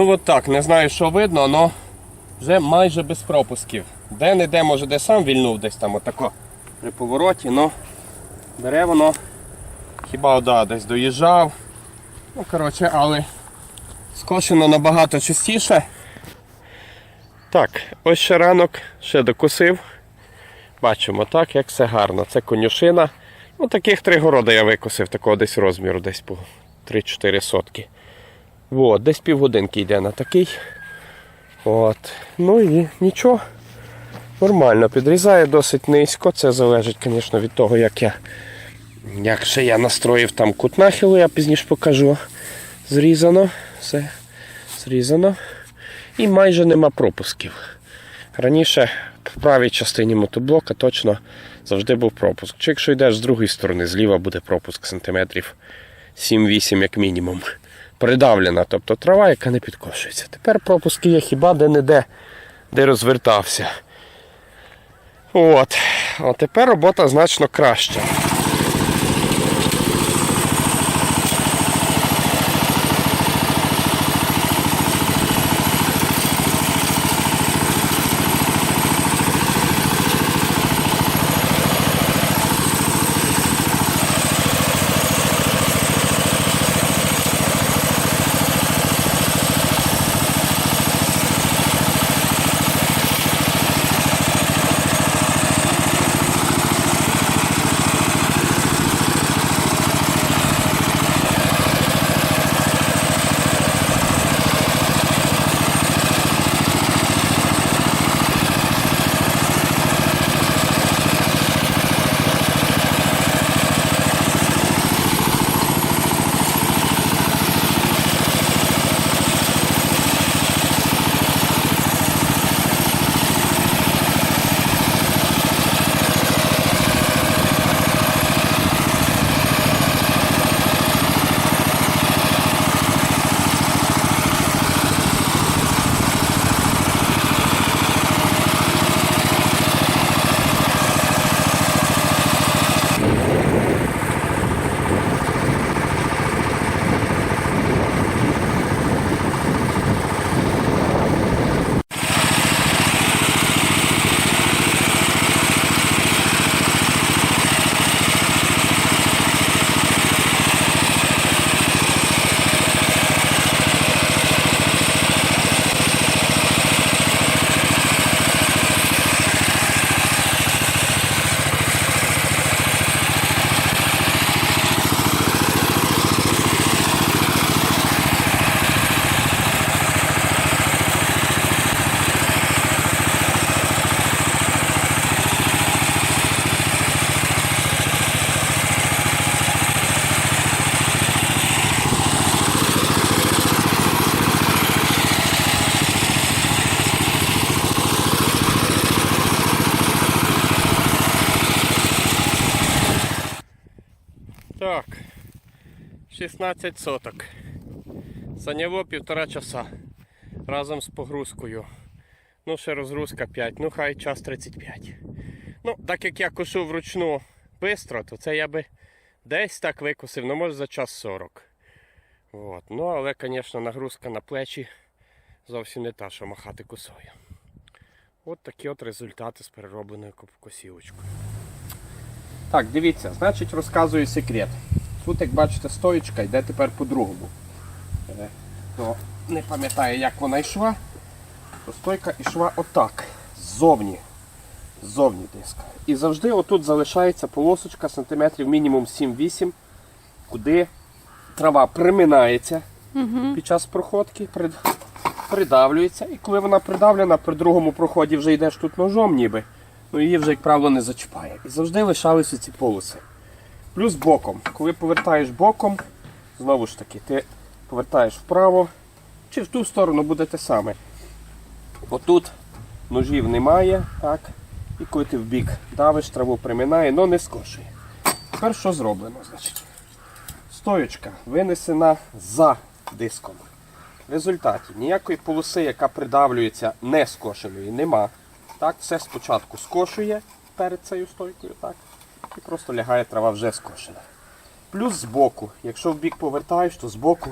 Ну от так, не знаю, що видно, але вже майже без пропусків. Де-не-де, може, де сам вільнув десь там отако при повороті, але бере воно хіба да, десь доїжджав. Ну, коротше, але скошено набагато частіше. Так, ось ще ранок, ще докусив. Бачимо так, як все гарно. Це конюшина. Ну, таких три городи я викосив, такого десь розміру, десь по 3-4 сотки. От, десь півгодинки йде на такий. От. Ну і нічого. Нормально, підрізає досить низько. Це залежить, звісно, від того, як я як ще я настроїв там кут нахилу, я пізніше покажу. Зрізано, все зрізано. І майже нема пропусків. Раніше в правій частині мотоблока точно завжди був пропуск. Чи якщо йдеш з другої сторони, зліва буде пропуск сантиметрів 7-8 як мінімум. Придавлена, тобто трава, яка не підкошується. Тепер пропуски є хіба де-не-де, де розвертався. От. А тепер робота значно краща. 16 соток. Зайняло півтора часа разом з погрузкою. Ну, ще розгрузка 5, ну хай час 35. Ну, так як я кошу вручну швидко, то це я би десь так викосив, ну може за час 40. От. Ну, але, звісно, нагрузка на плечі зовсім не та, що махати косою. От такі от результати з переробленою косівочкою. Так, дивіться, значить розказую секрет. Тут, як бачите, стоїчка йде тепер по-другому. Е, Хто не пам'ятає, як вона йшла, то стойка йшла отак, ззовні. Ззовні диска. І завжди отут залишається полосочка сантиметрів мінімум 7-8, куди трава приминається під час проходки, придавлюється. І коли вона придавлена, при другому проході вже йдеш тут ножом ніби, ну її вже, як правило, не зачіпає. І завжди лишалися ці полоси. Плюс боком. Коли повертаєш боком, знову ж таки, ти повертаєш вправо чи в ту сторону буде те саме. Отут ножів немає, так. І коли ти в бік давиш, траву приминає, але не скошує. Тепер що зроблено? значить? Стоючка винесена за диском. В результаті ніякої полоси, яка придавлюється не скошеною, нема. Так, все спочатку скошує перед цією стойкою, так, і просто лягає трава вже скошена. Плюс збоку, якщо в бік повертаєш, то збоку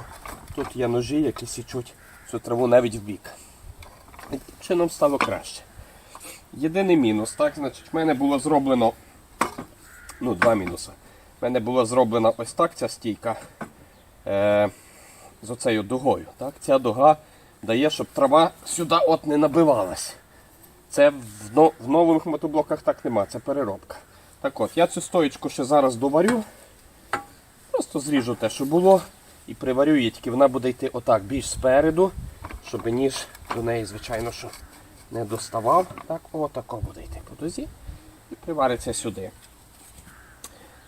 тут є ножі, які січуть цю траву навіть в бік. Чином стало краще. Єдиний мінус, так, значить, в мене було зроблено. Ну, два мінуси. В мене була зроблена ось так ця стійка е, з оцею дугою. Так? Ця дуга дає, щоб трава сюди от не набивалась. Це в, в нових мотоблоках так нема, це переробка. Так от, я цю стоїчку ще зараз доварю. Просто зріжу те, що було, і приварю її, тільки вона буде йти отак, більш спереду, щоб ніж до неї, звичайно, що не доставав. Так, отако буде йти по дозі і привариться сюди.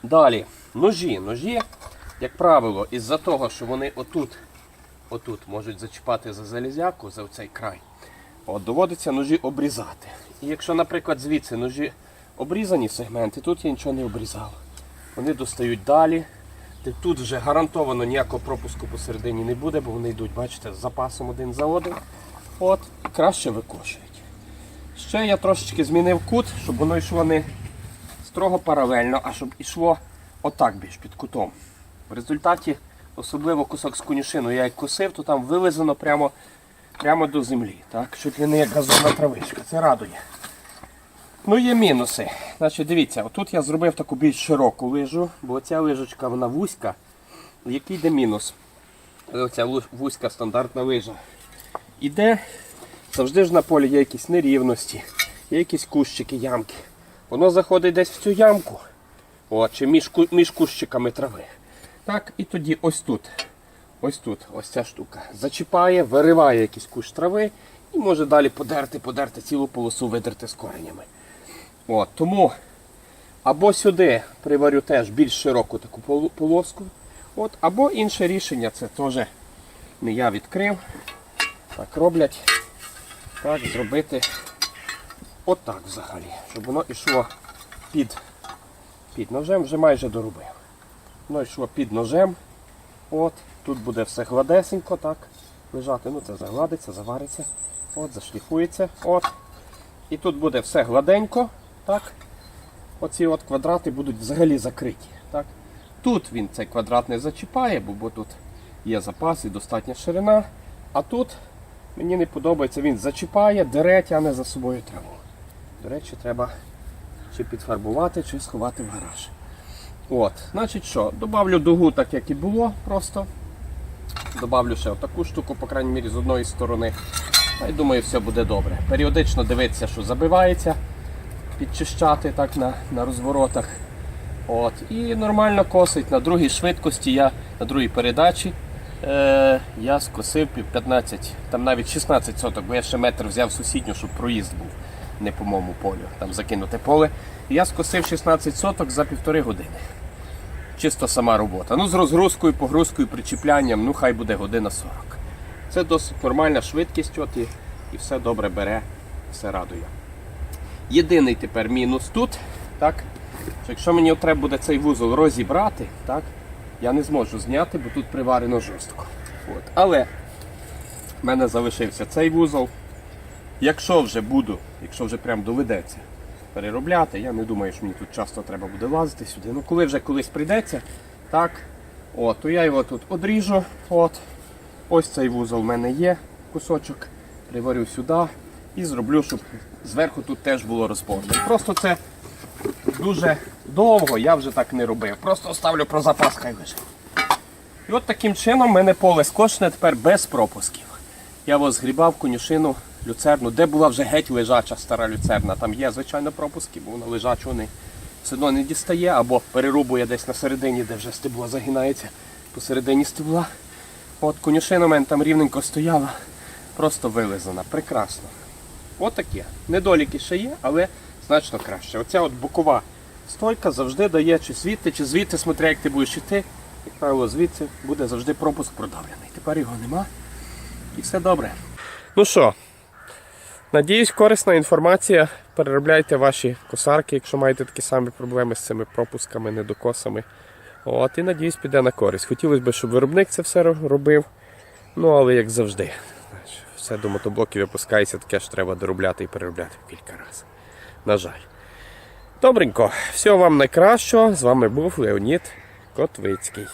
Далі, ножі. Ножі, як правило, із-за того, що вони отут, отут можуть зачіпати за залізяку, за цей край, от, доводиться ножі обрізати. І якщо, наприклад, звідси ножі обрізані сегменти, тут я нічого не обрізав. Вони достають далі. Тут вже гарантовано ніякого пропуску посередині не буде, бо вони йдуть, бачите, з запасом один за один. От, краще викошують. Ще я трошечки змінив кут, щоб воно йшло не строго паралельно, а щоб йшло отак більш під кутом. В результаті, особливо кусок з конюшину, я як косив, то там вилизано прямо, прямо до землі. Так? Чуть ли не як газонна травичка. Це радує. Ну, є мінуси. Значить, дивіться, отут я зробив таку більш широку лижу, бо ця лижечка вона вузька. Який йде мінус? Оця вузька стандартна лижа. Іде, завжди ж на полі є якісь нерівності, є якісь кущики, ямки. Воно заходить десь в цю ямку, от, чи між, між кущиками трави. Так, і тоді ось тут, ось тут, ось ця штука зачіпає, вириває якийсь кущ трави і може далі подерти, подерти цілу полосу, видерти з коренями. От, тому або сюди приварю теж більш широку таку полоску, от, або інше рішення, це теж не я відкрив. Так роблять. Так, зробити отак взагалі, щоб воно йшло під, під ножем, вже майже доробив. Воно йшло під ножем. От, тут буде все гладесенько, так, лежати. Ну це загладиться, завариться, от, зашліфується. От. І тут буде все гладенько, так. Оці от квадрати будуть взагалі закриті. Так. Тут він цей квадрат не зачіпає, бо, тут є запас і достатня ширина. А тут мені не подобається, він зачіпає, дере, тягне за собою траву. До речі, треба чи підфарбувати, чи сховати в гараж. От, значить що, добавлю дугу так, як і було, просто. Добавлю ще отаку штуку, по крайній мірі, з одної сторони. Та й думаю, все буде добре. Періодично дивитися, що забивається, підчищати так на, на розворотах. От. І нормально косить. На другій швидкості я на другій передачі е, я скосив 15, там навіть 16 соток, бо я ще метр взяв сусідню, щоб проїзд був не по моєму полю, там закинуте поле. І я скосив 16 соток за півтори години. Чисто сама робота. Ну, з розгрузкою, погрузкою, причіплянням, ну хай буде година 40. Це досить нормальна швидкість, от і, і все добре бере, все радує. Єдиний тепер мінус тут, так, що якщо мені треба буде цей вузол розібрати, так, я не зможу зняти, бо тут приварено жорстко. От. Але в мене залишився цей вузол. Якщо вже буду, якщо вже прям доведеться переробляти, я не думаю, що мені тут часто треба буде лазити сюди. Ну коли вже колись прийдеться, так, от, то я його тут одріжу. От. Ось цей вузол в мене є, кусочок, приварю сюди і зроблю, щоб зверху тут теж було розположено. Просто це дуже довго, я вже так не робив. Просто ставлю про запас, хай лежить. І от таким чином в мене поле скошене тепер без пропусків. Я згрібав конюшину люцерну, де була вже геть лежача стара люцерна. Там є, звичайно, пропуски, бо вона лежачу не, все одно не дістає, або перерубує десь на середині, де вже стебло загинається посередині стебла. От конюшина у мене там рівненько стояла, просто вилизана. Прекрасно. От таке. Недоліки ще є, але значно краще. Оця от бокова стойка завжди дає чи звідти, чи звідти, смотря як ти будеш йти. Як правило, звідси буде завжди пропуск продавлений. Тепер його нема. І все добре. Ну що, надіюсь, корисна інформація. Переробляйте ваші косарки, якщо маєте такі самі проблеми з цими пропусками, недокосами. От, і надіюсь, піде на користь. Хотілося б, щоб виробник це все робив. Ну, але як завжди. Все до мотоблоків опускається, таке ж треба доробляти і переробляти кілька разів. На жаль. Добренько, всього вам найкращого. З вами був Леонід Котвицький.